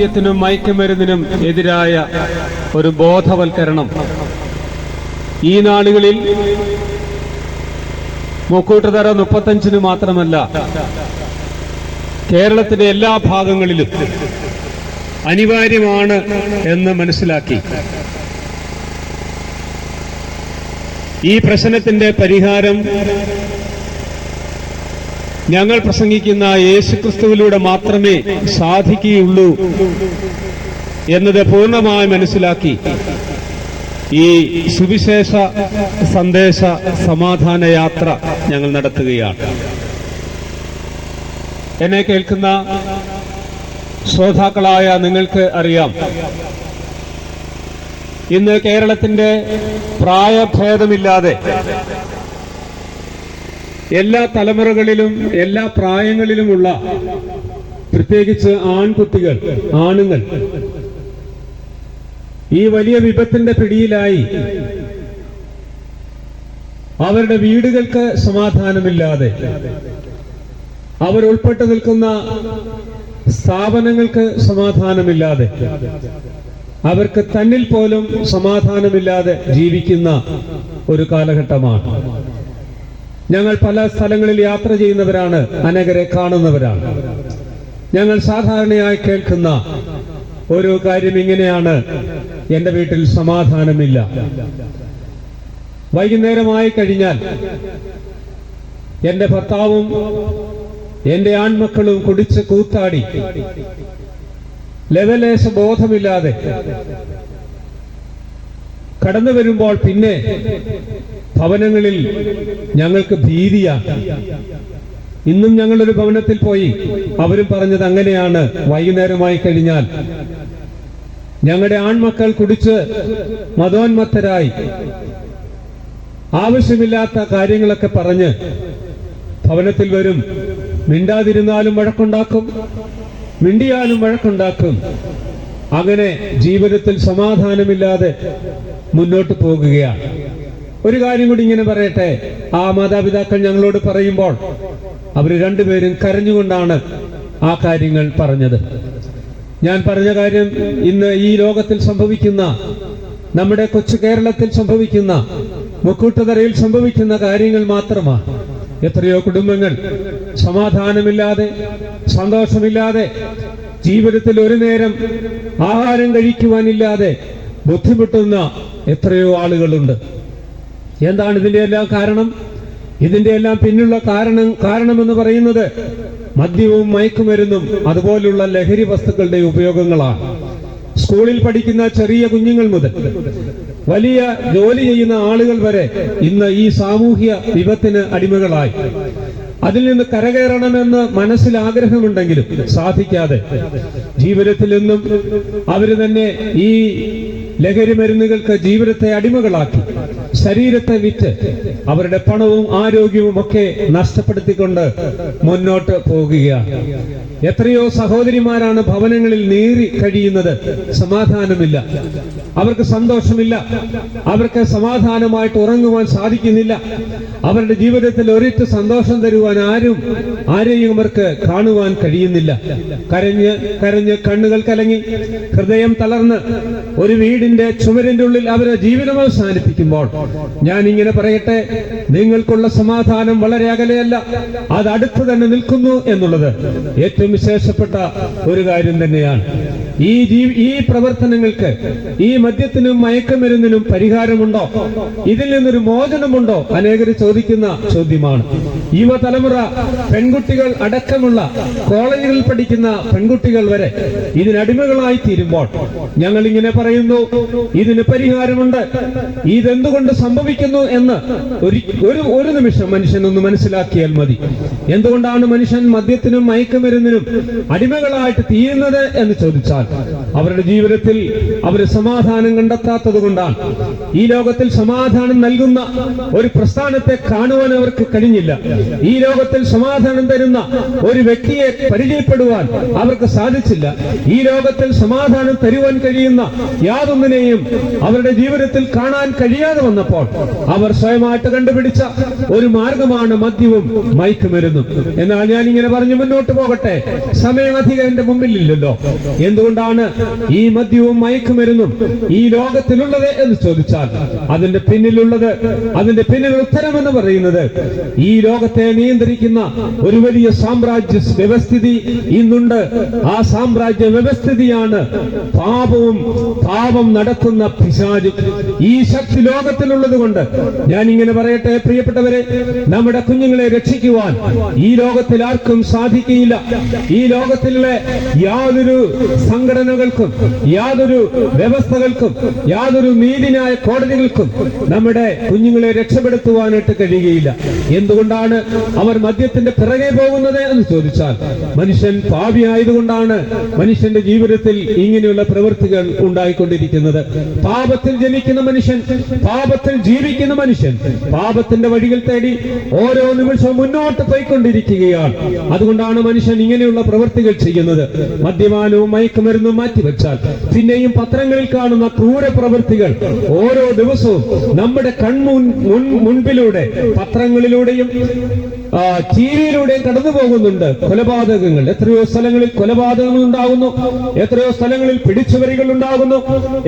മദ്യത്തിനും മയക്കുമരുന്നിനും എതിരായ ഒരു ബോധവൽക്കരണം. ഈ നാളുകളിൽ മുക്കൂട്ടുതറ മുപ്പത്തഞ്ചിന് മാത്രമല്ല കേരളത്തിന്റെ എല്ലാ ഭാഗങ്ങളിലും അനിവാര്യമാണ് എന്ന് മനസ്സിലാക്കി. ഈ പ്രശ്നത്തിന്റെ പരിഹാരം ഞങ്ങൾ പ്രസംഗിക്കുന്ന യേശുക്രിസ്തുവിലൂടെ മാത്രമേ സാധിക്കുകയുള്ളൂ എന്നത് പൂർണമായി മനസ്സിലാക്കി ഈ സുവിശേഷ സന്ദേശ സമാധാന യാത്ര ഞങ്ങൾ നടത്തുകയാണ്. എന്നെ കേൾക്കുന്ന ശ്രോതാക്കളായ നിങ്ങൾക്ക് അറിയാം. ഇന്ന് കേരളത്തിന്റെ പ്രായഭേദമില്ലാതെ എല്ലാ തലമുറകളിലും എല്ലാ പ്രായങ്ങളിലുമുള്ള പ്രത്യേകിച്ച് ആൺകുട്ടികൾ ആണുങ്ങൾ ഈ വലിയ വിപത്തിന്റെ പിടിയിലായി അവരുടെ വീടുകൾക്ക് സമാധാനമില്ലാതെ അവർ ഉൾപ്പെട്ടു നിൽക്കുന്ന സ്ഥാപനങ്ങൾക്ക് സമാധാനമില്ലാതെ അവർക്ക് തന്നിൽ പോലും സമാധാനമില്ലാതെ ജീവിക്കുന്ന ഒരു കാലഘട്ടമാണ്. ഞങ്ങൾ പല സ്ഥലങ്ങളിൽ യാത്ര ചെയ്യുന്നവരാണ് അനേകരെ കാണുന്നവരാണ്. ഞങ്ങൾ സാധാരണയായി കേൾക്കുന്ന ഒരു കാര്യം ഇങ്ങനെയാണ്. എന്റെ വീട്ടിൽ സമാധാനമില്ല. വൈകുന്നേരമായി കഴിഞ്ഞാൽ എന്റെ ഭർത്താവും എന്റെ ആൺമക്കളും കുടിച്ച് കൂത്താടി ലെവലേശ ബോധമില്ലാതെ കടന്നു വരുമ്പോൾ പിന്നെ ഭവനങ്ങളിൽ ഞങ്ങൾക്ക് ഭീതിയാണ് ഇന്നും ഞങ്ങളൊരു ഭവനത്തിൽ പോയി. അവരും പറഞ്ഞത് അങ്ങനെയാണ്. വൈകുന്നേരമായി കഴിഞ്ഞാൽ ഞങ്ങളുടെ ആൺമക്കൾ കുടിച്ച് മതോന്മത്തരായി. ആവശ്യമില്ലാത്ത കാര്യങ്ങളൊക്കെ പറഞ്ഞ് ഭവനത്തിൽ വരും. മിണ്ടാതിരുന്നാലും വഴക്കുണ്ടാക്കും. മിണ്ടിയാലും വഴക്കുണ്ടാക്കും. അങ്ങനെ ജീവിതത്തിൽ സമാധാനമില്ലാതെ മുന്നോട്ട് പോകുകയാണ് ഒരു കാര്യം കൂടി ഇങ്ങനെ പറയട്ടെ. ആ മാതാപിതാക്കൾ ഞങ്ങളോട് പറയുമ്പോൾ അവർ രണ്ടുപേരും കരഞ്ഞുകൊണ്ടാണ് ആ കാര്യങ്ങൾ പറഞ്ഞത്. ഞാൻ പറഞ്ഞ കാര്യം ഇന്ന് ഈ ലോകത്തിൽ സംഭവിക്കുന്ന നമ്മുടെ കൊച്ചു കേരളത്തിൽ സംഭവിക്കുന്ന മുക്കൂട്ടുതറയിൽ സംഭവിക്കുന്ന കാര്യങ്ങൾ മാത്രമാണ്. എത്രയോ കുടുംബങ്ങൾ സമാധാനമില്ലാതെ സന്തോഷമില്ലാതെ ജീവിതത്തിൽ ഒരു നേരം ആഹാരം കഴിക്കുവാനില്ലാതെ ബുദ്ധിമുട്ടുന്ന എത്രയോ ആളുകളുണ്ട്. എന്താണ് ഇതിന്റെ എല്ലാം കാരണം? ഇതിന്റെ എല്ലാം പിന്നിലുള്ള കാരണം കാരണമെന്ന് പറയുന്നത് മദ്യവും മയക്കുമരുന്നും അതുപോലുള്ള ലഹരി വസ്തുക്കളുടെ ഉപയോഗങ്ങളാണ്. സ്കൂളിൽ പഠിക്കുന്ന ചെറിയ കുഞ്ഞുങ്ങൾ മുതൽ വലിയ ജോലി ചെയ്യുന്ന ആളുകൾ വരെ ഇന്ന് ഈ സാമൂഹ്യ വിപത്തിന് അടിമകളായി. അതിൽ നിന്ന് കരകയറണമെന്ന് മനസ്സിൽ ആഗ്രഹമുണ്ടെങ്കിലും സാധിക്കാതെ ജീവിതത്തിൽ നിന്നും അവർ തന്നെ ഈ ലഹരി മരുന്നുകൾക്ക് ജീവിതത്തെ അടിമകളാക്കി ശരീരത്തെ വിറ്റ് അവരുടെ പണവും ആരോഗ്യവും ഒക്കെ നഷ്ടപ്പെടുത്തിക്കൊണ്ട് മുന്നോട്ട് പോകുകയാണ്. എത്രയോ സഹോദരിമാരാണ് ഭവനങ്ങളിൽ നീറി കഴിയുന്നത്. സമാധാനമില്ല. അവർക്ക് സന്തോഷമില്ല. അവർക്ക് സമാധാനമായിട്ട് ഉറങ്ങുവാൻ സാധിക്കുന്നില്ല. അവരുടെ ജീവിതത്തിൽ ഒരിറ്റ് സന്തോഷം തരുവാൻ ആരും ആരെയും അവർക്ക് കാണുവാൻ കഴിയുന്നില്ല. കരഞ്ഞ് കരഞ്ഞ് കണ്ണുകൾ കലങ്ങി ഹൃദയം തളർന്ന് ഒരു വീടിന്റെ ചുമരിന്റെ ഉള്ളിൽ അവരെ ജീവിതം അവസാനിപ്പിക്കുമ്പോൾ ഞാൻ ഇങ്ങനെ പറയട്ടെ നിങ്ങൾക്കുള്ള സമാധാനം വളരെ അകലെയല്ല അത് അടുത്ത് തന്നെ നിൽക്കുന്നു എന്നുള്ളത് ഏറ്റവും വിശേഷപ്പെട്ട ഒരു കാര്യം തന്നെയാണ്. ഈ ജീ- ഈ പ്രവർത്തനങ്ങൾക്ക് ഈ മദ്യത്തിനും മയക്കുമരുന്നിനും പരിഹാരമുണ്ടോ? ഇതിൽ നിന്നൊരു മോചനമുണ്ടോ? അനേകർ ചോദിക്കുന്ന ചോദ്യമാണ്. യുവതലമുറ പെൺകുട്ടികൾ അടക്കമുള്ള കോളേജുകളിൽ പഠിക്കുന്ന പെൺകുട്ടികൾ വരെ ഇതിനടിമകളായി തീരുമ്പോൾ ഞങ്ങൾ ഇങ്ങനെ പറയുന്നു ഇതിന് പരിഹാരമുണ്ട്. ഇതെന്തുകൊണ്ട് സംഭവിക്കുന്നു എന്ന് ഒരു ഒരു നിമിഷം മനുഷ്യൻ ഒന്ന് മനസ്സിലാക്കിയാൽ മതി. എന്തുകൊണ്ടാണ് മനുഷ്യൻ മദ്യത്തിനും മയക്കുമരുന്നിനും അടിമകളായിട്ട് തീരുന്നത് എന്ന് ചോദിച്ചാൽ അവരുടെ ജീവിതത്തിൽ അവർ സമാധാനം കണ്ടെത്താത്തത് കൊണ്ടാണ്. ഈ ലോകത്തിൽ സമാധാനം നൽകുന്ന ഒരു പ്രസ്ഥാനത്തെ കാണുവാൻ അവർക്ക് കഴിഞ്ഞില്ല. ഈ ലോകത്തിൽ സമാധാനം തരുന്ന ഒരു വ്യക്തിയെ പരിചയപ്പെടുവാൻ അവർക്ക് സാധിച്ചില്ല. ഈ ലോകത്തിൽ സമാധാനം തരുവാൻ കഴിയുന്ന യാതൊന്നിനെയും അവരുടെ ജീവിതത്തിൽ കാണാൻ കഴിയാതെ വന്നപ്പോൾ വന്നപ്പോൾ അവർ സ്വയമായിട്ട് കണ്ടുപിടിച്ച ഒരു മാർഗമാണ് മദ്യവും മയക്കുമരുന്നും. എന്നാൽ ഞാൻ ഇങ്ങനെ പറഞ്ഞു മുന്നോട്ട് പോകട്ടെ. സമയം അധികം എന്റെ മുമ്പിലില്ലല്ലോ. എന്തുകൊണ്ടാണ് ഈ മദ്യവും മയക്കുമരുന്നും ഈ ലോകത്തിലുള്ളത് എന്ന് ചോദിച്ചാൽ അതിന്റെ പിന്നിലുള്ളത് അതിന്റെ പിന്നിൽ ഉത്തരം എന്ന് പറയുന്നത് ഈ ലോകത്തെ നിയന്ത്രിക്കുന്ന ഒരു വലിയ സാമ്രാജ്യ വ്യവസ്ഥിതി ഇന്നുണ്ട്. ആ സാമ്രാജ്യ വ്യവസ്ഥിതിയാണ് പാപവും പാപം നടത്തുന്ന പിശാജ് ഈ ശക്തി ലോകത്തിലുള്ളത് കൊണ്ട് ഞാൻ ഇങ്ങനെ പറയട്ടെ പ്രിയപ്പെട്ടവരെ നമ്മുടെ കുഞ്ഞുങ്ങളെ രക്ഷിക്കുവാൻ ഈ ലോകത്തിൽ ആർക്കും സാധിക്കുകയില്ല. ഈ ലോകത്തിലെ യാതൊരു സംഘടനകൾക്കും യാതൊരു വ്യവസ്ഥകൾക്കും യാതൊരു നീതിന്യായ കോടതികൾക്കും നമ്മുടെ കുഞ്ഞുങ്ങളെ രക്ഷപ്പെടുത്തുവാനായിട്ട് കഴിയുകയില്ല. എന്തുകൊണ്ടാണ് അവർ മദ്യത്തിന്റെ പിറകെ പോകുന്നത് എന്ന് ചോദിച്ചാൽ മനുഷ്യൻ പാപിയായതുകൊണ്ടാണ് മനുഷ്യന്റെ ജീവിതത്തിൽ ഇങ്ങനെയുള്ള പ്രവൃത്തികൾ ഉണ്ടായിക്കൊണ്ടിരിക്കുന്നത്. പാപത്തിൽ ജനിക്കുന്ന മനുഷ്യൻ പാപത്തിൽ ജീവിക്കുന്ന മനുഷ്യൻ പാപത്തിന്റെ വഴികൾ തേടി ഓരോ നിമിഷവും മുന്നോട്ട് പോയിക്കൊണ്ടിരിക്കുകയാണ്. അതുകൊണ്ടാണ് മനുഷ്യൻ ഇങ്ങനെയുള്ള പ്രവൃത്തികൾ ചെയ്യുന്നത്. മദ്യപാനവും മയക്കുമരുന്നും മാറ്റിവെച്ചാൽ പിന്നെയും പത്രങ്ങളിൽ കാണുന്ന ക്രൂര പ്രവൃത്തികൾ ഓരോ ദിവസവും നമ്മുടെ കൺമുൻ മുൻ- മുൻപിലൂടെ പത്രങ്ങളിലൂടെയും ടി വിയിലൂടെയും കടന്നു പോകുന്നുണ്ട്. കൊലപാതകങ്ങൾ. എത്രയോ സ്ഥലങ്ങളിൽ കൊലപാതകങ്ങൾ ഉണ്ടാകുന്നു. എത്രയോ സ്ഥലങ്ങളിൽ പിടിച്ചുവരികൾ ഉണ്ടാകുന്നു.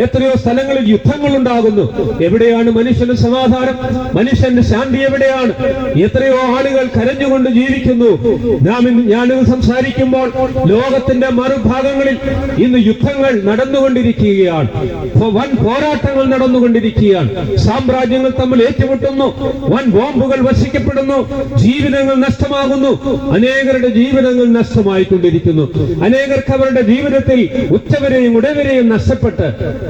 എത്രയോ സ്ഥലങ്ങളിൽ യുദ്ധങ്ങൾ ഉണ്ടാകുന്നു എവിടെയാണ് മനുഷ്യന് സമാധാനം? മനുഷ്യന്റെ ശാന്തി എവിടെയാണ്? എത്രയോ ആളുകൾ കരഞ്ഞുകൊണ്ട് ജീവിക്കുന്നു. ഞാനിത് സംസാരിക്കുമ്പോൾ ലോകത്തിന്റെ മറുഭാഗങ്ങളിൽ ഇന്ന് യുദ്ധങ്ങൾ നടന്നുകൊണ്ടിരിക്കുകയാണ്. വൻ പോരാട്ടങ്ങൾ നടന്നുകൊണ്ടിരിക്കുകയാണ്. സാമ്രാജ്യങ്ങൾ തമ്മിൽ ഏറ്റുമുട്ടുന്നു. വൻ ബോംബുകൾ വശിക്കപ്പെടുന്നു ജീവിതങ്ങൾ നഷ്ടമാകുന്നു. അനേകരുടെ ജീവിതങ്ങൾ നഷ്ടമായിക്കൊണ്ടിരിക്കുന്നു. അനേകർക്ക് അവരുടെ ജീവിതത്തിൽ ഉച്ചവരെയും ഉടവരെയും നഷ്ടപ്പെട്ട്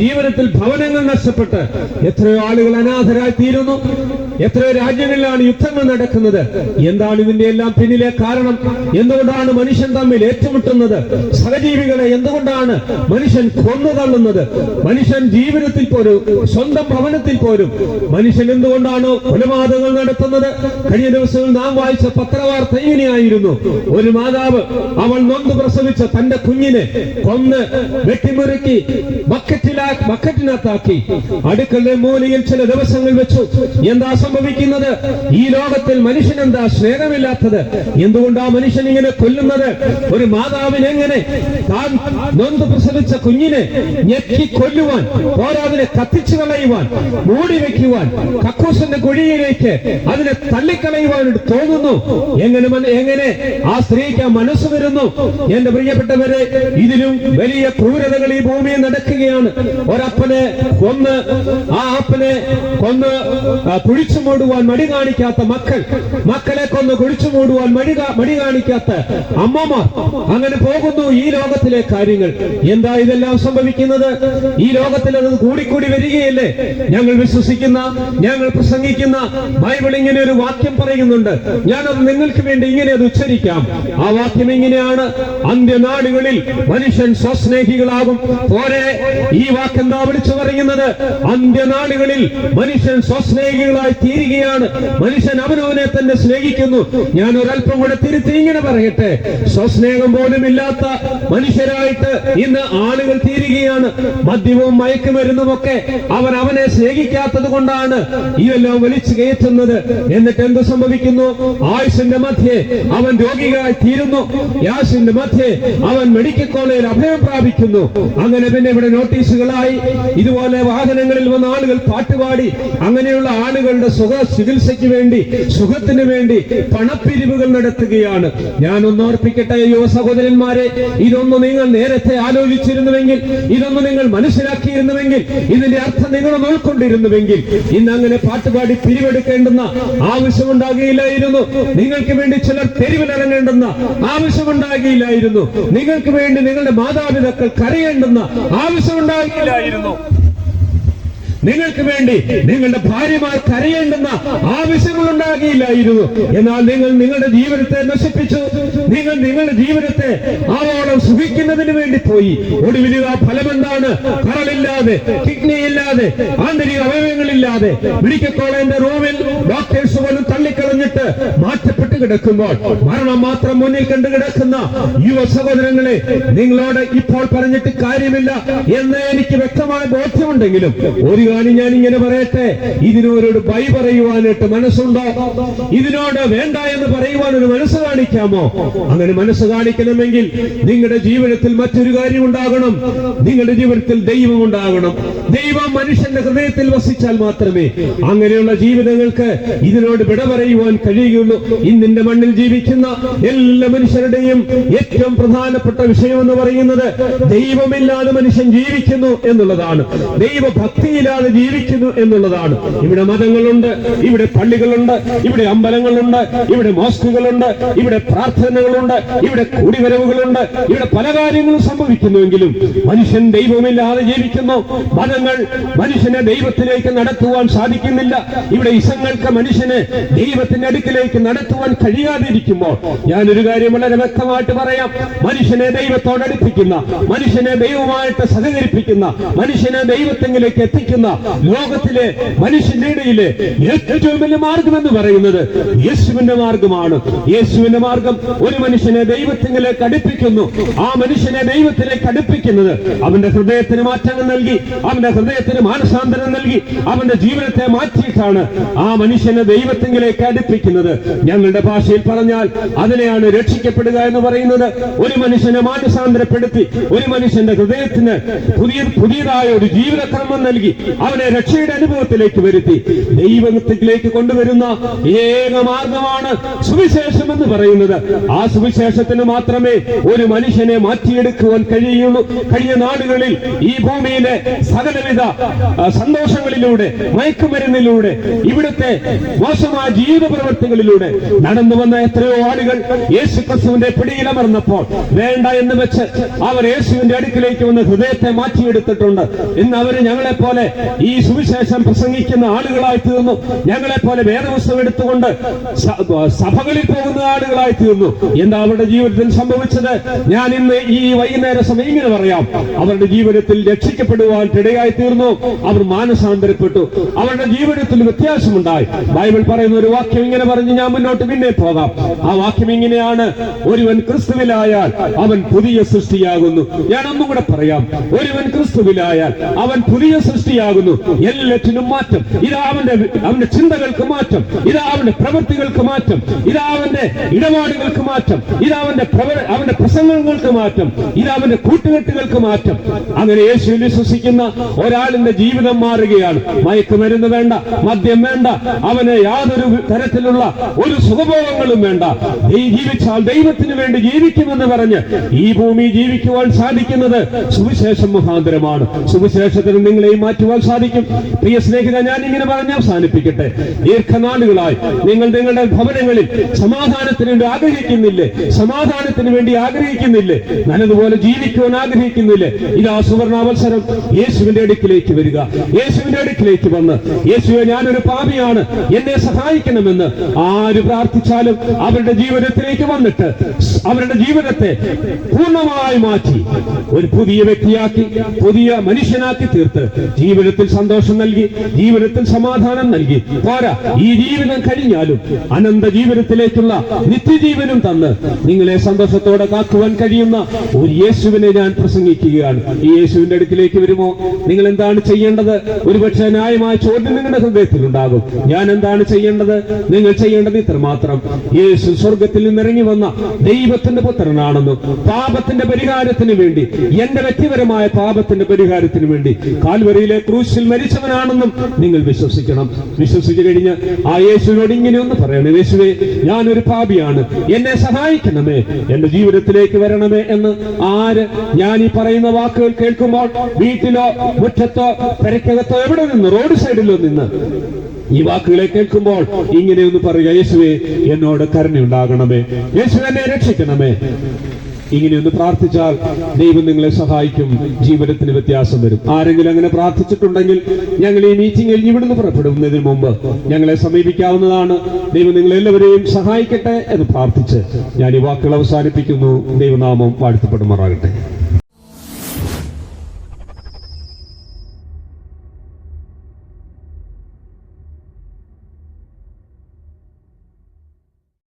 ജീവിതത്തിൽ ഭവനങ്ങൾ നഷ്ടപ്പെട്ട് എത്രയോ ആളുകൾ അനാഥരായി തീരുന്നു എത്രയോ രാജ്യങ്ങളിലാണ് യുദ്ധങ്ങൾ നടക്കുന്നത്. എന്താണ് ഇതിന്റെ എല്ലാം പിന്നിലെ കാരണം? എന്തുകൊണ്ടാണ് മനുഷ്യൻ തമ്മിൽ ഏറ്റുമുട്ടുന്നത്? സഹജീവികളെ എന്തുകൊണ്ടാണ് മനുഷ്യൻ കൊന്നു തള്ളുന്നത് മനുഷ്യൻ ജീവിതത്തിൽ പോലും സ്വന്തം ഭവനത്തിൽ പോലും മനുഷ്യൻ എന്തുകൊണ്ടാണ് കൊലപാതകങ്ങൾ നടത്തുന്നത്? കഴിഞ്ഞ ദിവസങ്ങൾ നാം വായിച്ച പത്രവാർത്ത ഇങ്ങനെയായിരുന്നു. ഒരു മാതാവ് അവൾ നൊന്ത് പ്രസവിച്ച തന്റെ കുഞ്ഞിനെ കൊന്ന് വെട്ടിമുറുക്കി ബക്കറ്റിലാ ബക്കറ്റിനകത്താക്കി. അടുക്കളുടെ മൂലയിൽ ചില ദിവസങ്ങൾ വെച്ചു. എന്താ സംഭവിക്കുന്നത്? ഈ ലോകത്തിൽ മനുഷ്യൻ എന്താ സ്നേഹമില്ലാത്തത്? എന്തുകൊണ്ടാ മനുഷ്യൻ ഇങ്ങനെ കൊല്ലുന്നത്? ഒരു മാതാവിനെങ്ങനെ താൻ നൊന്ത് പ്രസവിച്ച കുഞ്ഞിനെ ഞെക്കി കൊല്ലുവാൻ പോരാതിനെ കത്തിച്ചു കളയുവാൻ മൂടി വെക്കുവാൻ കക്കൂസിന്റെ കുഴിയിലേക്ക് അതിനെ തള്ളിക്കളയുവാൻ തോന്നുന്നു. എങ്ങനെ എങ്ങനെ ആ സ്ത്രീക്ക് മനസ്സ് വരുന്നു? എന്റെ പ്രിയപ്പെട്ടവരെ ഇതിലും വലിയ ക്രൂരതകൾ ഈ ഭൂമിയിൽ നടക്കുകയാണ്. ഒരപ്പനെ കൊന്ന് ആ അപ്പനെ കൊന്ന് കുഴിച്ചു മൂടുവാൻ മടി കാണിക്കാത്ത മക്കൾ മക്കളെ കൊന്ന് കുഴിച്ചു മൂടുവാൻ മടി മടി കാണിക്കാത്ത അമ്മമാർ. അങ്ങനെ പോകുന്നു ഈ ലോകത്തിലെ കാര്യങ്ങൾ. എന്താ ഇതെല്ലാം സംഭവിക്കുന്നത്? ഈ ലോകത്തിൽ അത് കൂടിക്കൂടി വരികയല്ലേ? ഞങ്ങൾ വിശ്വസിക്കുന്ന ഞങ്ങൾ പ്രസംഗിക്കുന്ന ബൈബിൾ ഇങ്ങനെ ഒരു വാക്യം പറയുന്നുണ്ട്. ഞാനത് നിങ്ങൾക്ക് വേണ്ടി ഇങ്ങനെ അത് ഉച്ചരിക്കാം. ആ വാക്യം ഇങ്ങനെയാണ്. അന്ത്യനാടുകളിൽ മനുഷ്യൻ സ്വസ്നേഹികളാകും. പോരെ ഈ വാക്കെന്താ വിളിച്ചു പറയുന്നത്? അന്ത്യനാളുകളിൽ മനുഷ്യൻ സ്വസ്നേഹികളായി തീരുകയാണ്. മനുഷ്യൻ അവനവനെ തന്നെ സ്നേഹിക്കുന്നു. ഞാൻ ഒരല്പം കൂടെ തിരുത്തി ഇങ്ങനെ പറയട്ടെ. സ്വസ്നേഹം പോലും ഇല്ലാത്ത മനുഷ്യരായിട്ട് ഇന്ന് ആളുകൾ തീരുകയാണ്. മദ്യവും മയക്കുമരുന്നും ഒക്കെ അവൻ അവനെ സ്നേഹിക്കാത്തത് കൊണ്ടാണ് ഇതെല്ലാം വലിച്ചു കയറ്റുന്നത്. എന്നിട്ട് എന്ത് സംഭവിക്കുന്നു? ആയുസിന്റെ മധ്യേ അവൻ രോഗികളായി തീരുന്നു. യാസിന്റെ മധ്യേ അവൻ മെഡിക്കൽ കോളേജിൽ അഭയം പ്രാപിക്കുന്നു. അങ്ങനെ പിന്നെ ഇവിടെ നോട്ടീസുകളായി ഇതുപോലെ വാഹനങ്ങളിൽ വന്ന ആളുകൾ പാട്ടുപാടി അങ്ങനെയുള്ള ആളുകളുടെ സുഖ ചികിത്സയ്ക്ക് വേണ്ടി സുഖത്തിന് വേണ്ടി പണപ്പിരിവുകൾ നടത്തുകയാണ്. ഞാൻ ഒന്നോർപ്പിക്കട്ടെ യുവ സഹോദരന്മാരെ ഇതൊന്ന് നിങ്ങൾ നേരത്തെ ആലോചിച്ചിരുന്നുവെങ്കിൽ ഇതൊന്ന് നിങ്ങൾ മനസ്സിലാക്കിയിരുന്നുവെങ്കിൽ ഇതിന്റെ അർത്ഥം നിങ്ങൾ ഉൾക്കൊണ്ടിരുന്നുവെങ്കിൽ ഇന്ന് അങ്ങനെ പാട്ടുപാടി പിരിവെടുക്കേണ്ടുന്ന ആവശ്യമുണ്ടാകുകയില്ലായിരുന്നു. നിങ്ങൾക്ക് വേണ്ടി ചിലർ തെരുവിലിറങ്ങേണ്ടുന്ന ആവശ്യമുണ്ടാകുകയില്ലായിരുന്നു. നിങ്ങൾക്ക് വേണ്ടി നിങ്ങളുടെ മാതാപിതാക്കൾ കരയേണ്ടുന്ന ആവശ്യമുണ്ടാകുകയില്ലായിരുന്നു നിങ്ങൾക്ക് വേണ്ടി നിങ്ങളുടെ ഭാര്യമാർ കരയേണ്ടുന്ന ആവശ്യങ്ങൾ ഉണ്ടാകിയില്ലായിരുന്നു എന്നാൽ നിങ്ങൾ നിങ്ങളുടെ ജീവിതത്തെ നശിപ്പിച്ചു. നിങ്ങൾ നിങ്ങളുടെ ജീവിതത്തെ ആവോളം സുഖിക്കുന്നതിന് വേണ്ടി പോയി. ഒടുവിൽ ആ ഫലം എന്താണ് കരളില്ലാതെ കിഡ്നി ഇല്ലാതെ ആന്തരിക അവയവങ്ങളില്ലാതെ മെഡിക്കൽ റൂമിൽ ഡോക്ടേഴ്സ് പോലും തള്ളിക്കളഞ്ഞിട്ട് മാറ്റപ്പെട്ട് കിടക്കുമ്പോൾ മരണം മാത്രം മുന്നിൽ കണ്ടു കിടക്കുന്ന യുവ സഹോദരങ്ങളെ നിങ്ങളോട് ഇപ്പോൾ പറഞ്ഞിട്ട് കാര്യമില്ല എന്ന് എനിക്ക് വ്യക്തമായ ബോധ്യമുണ്ടെങ്കിലും ഒരു കാര്യം ഞാൻ ഇങ്ങനെ പറയട്ടെ? ഇതിനോരോട് ബൈ പറയുവാനായിട്ട് മനസ്സുണ്ടോ? ഇതിനോട് വേണ്ട എന്ന് പറയുവാൻ ഒരു മനസ്സ് കാണിക്കാമോ? അങ്ങനെ മനസ്സ് കാണിക്കണമെങ്കിൽ നിങ്ങളുടെ ജീവിതത്തിൽ മറ്റൊരു കാര്യം ഉണ്ടാകണം നിങ്ങളുടെ ജീവിതത്തിൽ ദൈവം ഉണ്ടാകണം. ദൈവം മനുഷ്യന്റെ ഹൃദയത്തിൽ വസിച്ചാൽ മാത്രമേ അങ്ങനെയുള്ള ജീവിതങ്ങൾക്ക് ഇതിനോട് വിട പറയുവാൻ കഴിയുകയുള്ളൂ. ഇന്നിന്റെ മണ്ണിൽ ജീവിക്കുന്ന എല്ലാ മനുഷ്യരുടെയും ഏറ്റവും പ്രധാനപ്പെട്ട വിഷയം എന്ന് പറയുന്നത് ദൈവമില്ലാതെ മനുഷ്യൻ ജീവിക്കുന്നു എന്നുള്ളതാണ്. ദൈവഭക്തിയില്ലാതെ ജീവിക്കുന്നു എന്നുള്ളതാണ്. ഇവിടെ മതങ്ങളുണ്ട് ഇവിടെ പള്ളികളുണ്ട് ഇവിടെ അമ്പലങ്ങളുണ്ട് ഇവിടെ മോസ്കുകളുണ്ട് ഇവിടെ പ്രാർത്ഥനകളുണ്ട് ഇവിടെ കൂടിവരവുകളുണ്ട്. ഇവിടെ പല കാര്യങ്ങളും സംഭവിക്കുന്നുവെങ്കിലും മനുഷ്യൻ ദൈവമില്ലാതെ ജീവിക്കുന്നു. മതങ്ങൾ മനുഷ്യനെ ദൈവത്തിലേക്ക് നടത്തുവാൻ സാധിക്കുന്നില്ല. ഇവിടെ ഇസങ്ങൾക്ക് മനുഷ്യനെ ദൈവത്തിന്റെ അടുക്കിലേക്ക് നടത്തുവാൻ കഴിയാതിരിക്കുമ്പോൾ ഞാനൊരു കാര്യം വളരെ വ്യക്തമായിട്ട് പറയാം. മനുഷ്യനെ ദൈവത്തോടടുപ്പിക്കുന്ന മനുഷ്യനെ ദൈവമായിട്ട് സഹകരിപ്പിക്കുന്ന മനുഷ്യനെ ദൈവത്തെങ്കിലേക്ക് എത്തിക്കുന്ന ലോകത്തിലെ മനുഷ്യന്റെ ഇടയിലെ ഏറ്റവും വലിയ മാർഗം എന്ന് പറയുന്നത് യേശുവിന്റെ മാർഗമാണ്. യേശുവിന്റെ മാർഗം ഒരു മനുഷ്യനെ ദൈവത്തിലേക്ക് അടുപ്പിക്കുന്നു. ആ മനുഷ്യനെ ദൈവത്തിലേക്ക് അടുപ്പിക്കുന്നത് അവന്റെ ഹൃദയത്തിന് മാറ്റങ്ങൾ നൽകി അവന്റെ ഹൃദയത്തിന് മാനസാന്തരം നൽകി അവന്റെ ജീവിതത്തെ മാറ്റിയിട്ടാണ് ആ മനുഷ്യനെ ദൈവത്തിങ്കിലേക്ക് അടുപ്പിക്കുന്നത്. ഞങ്ങളുടെ ഭാഷയിൽ പറഞ്ഞാൽ അതിനെയാണ് രക്ഷിക്കപ്പെടുക എന്ന് പറയുന്നത്. ഒരു മനുഷ്യനെ മാനസാന്തരപ്പെടുത്തി ഒരു മനുഷ്യന്റെ ഹൃദയത്തിന് പുതിയ പുതിയതായ ഒരു ജീവിതക്രമം നൽകി അവനെ രക്ഷയുടെ അനുഭവത്തിലേക്ക് വരുത്തി. ദൈവത്തിലേക്ക് കൊണ്ടുവരുന്ന ഏക മാർഗമാണ് സുവിശേഷം എന്ന് പറയുന്നത്. ആ സുവിശേഷത്തിന് മാത്രമേ ഒരു മനുഷ്യനെ മാറ്റിയെടുക്കുവാൻ കഴിയുള്ളൂ. കഴിഞ്ഞ നാടുകളിൽ ഈ ഭൂമിയിലെ സകലവിധ സന്തോഷങ്ങളിലൂടെ മയക്കുമരുന്നിലൂടെ ഇവിടുത്തെ മോശമായ ജീവ പ്രവർത്തികളിലൂടെ നടന്നു വന്ന എത്രയോ ആളുകൾ യേശു ക്രിസ്തുവിന്റെ പിടിയിലമർന്നപ്പോൾ വേണ്ട എന്ന് വെച്ച് അവർ യേശുവിന്റെ അടുക്കിലേക്ക് വന്ന് ഹൃദയത്തെ മാറ്റിയെടുത്തിട്ടുണ്ട്. ഇന്ന് അവർ ഞങ്ങളെ പോലെ ഈ സുവിശേഷം പ്രസംഗിക്കുന്ന ആളുകളായി തീർന്നു. ഞങ്ങളെ പോലെ വേദപുസ്തകം എടുത്തുകൊണ്ട് സഭകളിൽ പോകുന്ന ആളുകളായി തീർന്നു. എന്താ അവരുടെ ജീവിതത്തിൽ സംഭവിച്ചത്? ഞാൻ ഇന്ന് ഈ വൈകുന്നേര സമയം ഇങ്ങനെ പറയാം. അവരുടെ ജീവിതത്തിൽ രക്ഷിക്കപ്പെടുവാൻ ഇടയായി തീർന്നു. അവർ മാനസാന്തരപ്പെട്ടു. അവരുടെ ജീവിതത്തിൽ വ്യത്യാസമുണ്ടായി. ബൈബിൾ പറയുന്ന ഒരു വാക്യം ഇങ്ങനെ പറഞ്ഞ് ഞാൻ മുന്നോട്ട് പിന്നെ പോകാം. ആ വാക്യം ഇങ്ങനെയാണ്. ഒരുവൻ ക്രിസ്തുവിലായാൽ അവൻ പുതിയ സൃഷ്ടിയാകുന്നു. ഞാൻ ഒന്നും കൂടെ പറയാം. ഒരുവൻ ക്രിസ്തുവിലായാൽ അവൻ പുതിയ സൃഷ്ടിയാകുന്നു എല്ലാറ്റിനും മാറ്റം. ഇതാ അവന്റെ അവന്റെ ചിന്തകൾക്ക് മാറ്റം. ഇതാ അവന്റെ പ്രവൃത്തികൾക്ക് മാറ്റം. ഇതാ അവന്റെ ഇടപാടുകൾക്ക് മാറ്റം. ഇതാ അവന്റെ അവന്റെ പ്രസംഗങ്ങൾക്ക് മാറ്റം. ഇതാ അവന്റെ കൂട്ടുകെട്ടുകൾക്ക് മാറ്റം. അങ്ങനെ യേശുവിൽ വിശ്വസിക്കുന്ന ഒരാളിന്റെ ജീവിതം മാറുകയാണ്. മയക്കുമരുന്ന് വേണ്ട മദ്യം വേണ്ട അവന് യാതൊരു തരത്തിലുള്ള ഒരു സുഖഭോഗങ്ങളും വേണ്ട. ഈ ജീവിച്ചാൽ ദൈവത്തിന് വേണ്ടി ജീവിക്കുമെന്ന് പറഞ്ഞ് ഈ ഭൂമി ജീവിക്കുവാൻ സാധിക്കുന്നത് സുവിശേഷം മുഖാന്തരമാണ്. സുവിശേഷത്തിന് നിങ്ങളെയും മാറ്റുവാൻ സാധിക്കും പ്രിയ സ്നേഹിത ഞാൻ ഇങ്ങനെ പറഞ്ഞ് അവസാനിപ്പിക്കട്ടെ. ദീർഘനാളുകളായി നിങ്ങൾ നിങ്ങളുടെ ഭവനങ്ങളിൽ സമാധാനത്തിന് വേണ്ടി ആഗ്രഹിക്കുന്നില്ലേ? സമാധാനത്തിന് വേണ്ടി ആഗ്രഹിക്കുന്നില്ലേ? നല്ലതുപോലെ ജീവിക്കുവാൻ ആഗ്രഹിക്കുന്നില്ലേ? ഇതാ സുവർണാവസരം. യേശുവിന്റെ അടുക്കിലേക്ക് വരിക. യേശുവിന്റെ അടുക്കിലേക്ക് വന്ന് യേശുവെ ഞാനൊരു പാപിയാണ്. എന്നെ സഹായിക്കണമെന്ന്. ആര് പ്രാർത്ഥിച്ചാലും അവരുടെ ജീവിതത്തിലേക്ക് വന്നിട്ട് അവരുടെ ജീവിതത്തെ പൂർണമായി മാറ്റി ഒരു പുതിയ വ്യക്തിയാക്കി പുതിയ മനുഷ്യനാക്കി തീർത്ത് ജീവിതത്തിൽ സന്തോഷം നൽകി ജീവിതത്തിൽ സമാധാനം നൽകി. പോരാ ഈ ജീവിതം കഴിഞ്ഞാലും അനന്ത ജീവിതത്തിലേക്കുള്ള നിത്യജീവനും തന്ന് നിങ്ങളെ സന്തോഷത്തോടെ കാക്കുവാൻ കഴിയുന്ന ഒരു യേശുവിനെ ഞാൻ പ്രസംഗിക്കുകയാണ്. ഈ യേശുവിന്റെ അടുക്കിലേക്ക് വരുമോ? നിങ്ങൾ എന്താണ് ചെയ്യേണ്ടത്? ഒരുപക്ഷെ ന്യായമായ ചോദ്യം നിങ്ങളുടെ ഹൃദയത്തിൽ ഉണ്ടാകും ഞാൻ എന്താണ് ചെയ്യേണ്ടത്? നിങ്ങൾ ചെയ്യേണ്ടത് ഇത്രമാത്രം. യേശു സ്വർഗത്തിൽ നിന്നിറങ്ങി വന്ന ദൈവത്തിന്റെ പുത്രനാണെന്നും പാപത്തിന്റെ പരിഹാരത്തിന് വേണ്ടി എന്റെ വ്യക്തിപരമായ പാപത്തിന്റെ പരിഹാരത്തിന് വേണ്ടി കാൽവരിയിലെ ക്രൂശിൽ മരിച്ചവനാണെന്നും നിങ്ങൾ വിശ്വസിക്കണം. വിശ്വസിച്ചു കഴിഞ്ഞ് ആ യേശുവിനോട് ഇങ്ങനെ ഒന്ന് പറയണം യേശുവേ ഞാനൊരു പാപിയാണ്. എന്നെ സഹായിക്കണമേ. എന്റെ ജീവിതത്തിലേക്ക് വരണമേ എന്ന് ആര് ഞാൻ ഈ പറയുന്ന വാക്കുകൾ കേൾക്കുമ്പോൾ വീട്ടിലോ മുറ്റത്തോ പെരക്കകത്തോ എവിടെ നിന്ന് റോഡ് സൈഡിലോ നിന്ന് ഈ വാക്കുകളെ കേൾക്കുമ്പോൾ ഇങ്ങനെയൊന്ന് പറയുക യേശുവേ എന്നോട് കരുണയുണ്ടാകണമേ. യേശു എന്നെ രക്ഷിക്കണമേ. ഇങ്ങനെയൊന്ന് പ്രാർത്ഥിച്ചാൽ ദൈവം നിങ്ങളെ സഹായിക്കും. ജീവിതത്തിന് വ്യത്യാസം വരും. ആരെങ്കിലും അങ്ങനെ പ്രാർത്ഥിച്ചിട്ടുണ്ടെങ്കിൽ ഞങ്ങൾ ഈ മീറ്റിംഗ് കഴിഞ്ഞ് ഇവിടുന്ന് പുറപ്പെടുന്നതിന് മുമ്പ് ഞങ്ങളെ സമീപിക്കാവുന്നതാണ്. ദൈവം നിങ്ങളെല്ലാവരെയും സഹായിക്കട്ടെ എന്ന് പ്രാർത്ഥിച്ച് ഞാൻ ഈ വാക്കുകൾ അവസാനിപ്പിക്കുന്നു. ദൈവനാമം വാഴ്ത്തപ്പെടുമാറാകട്ടെ.